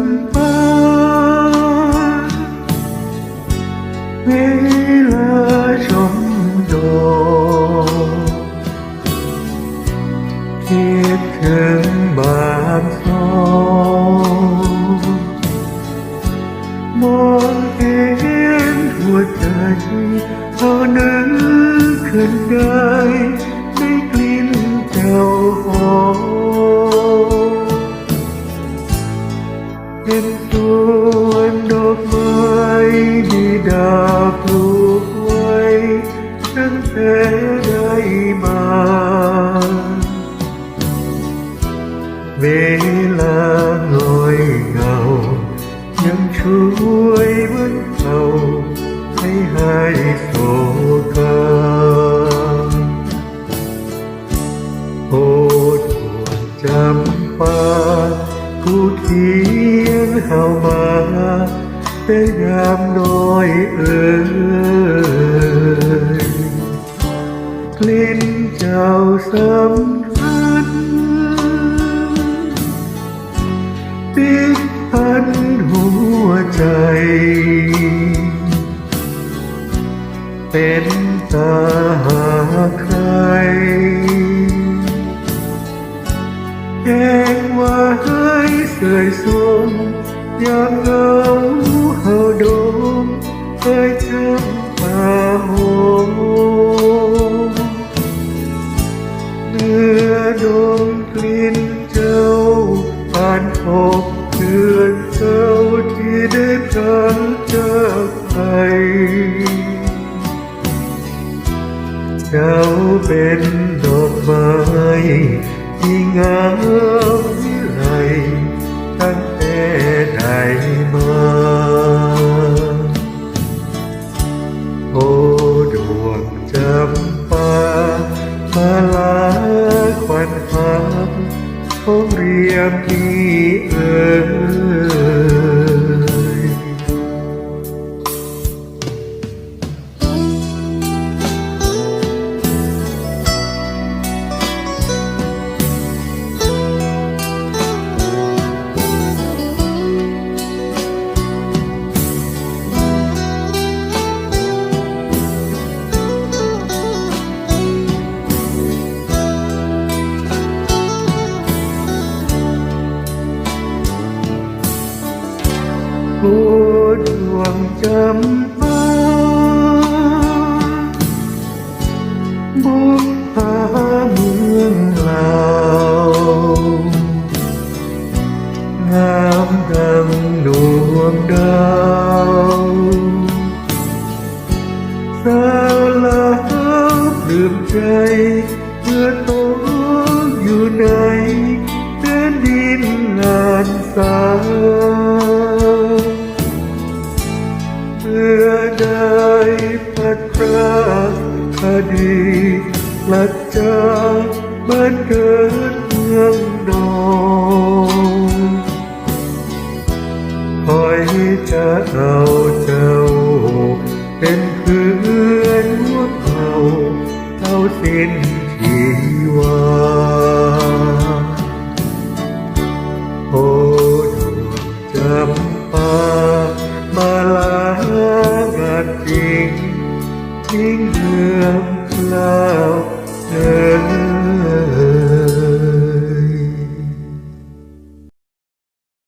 ำปาเวลาชมดอกคิดถึงบานทองมองเห็นหัวใจเอานึกขึ้นได้ เวลาลอยเงา ยังช่วยบรรเทาให้หายโศกาโอ้ดวงจำปาผู้เทียงเฮามาแต่ยามน้อยเอ่ยกลิ่นเจ้าสำ เป็นตาหาใครแจ้งว่าให้เสยสมอยากเหงาเฮาดมเคยจำป่าโหเมื่อดมกลิ่นเจ้าผ่านพบเดือนเจ้าที่ได้พา จ้าเป็นดอกไม้ที่งามวิไลตั้งแต่ใดมา วงจำปาบุกพาเมือง พัดพราคดีหลักจากบ้านเกิดเมืองนอนคอยจะเอาเจ้า เป็นเพื่อนหัวเผ่าเอาสิ้นชีวาโอ้ดวงจำ องเปล่าเดิน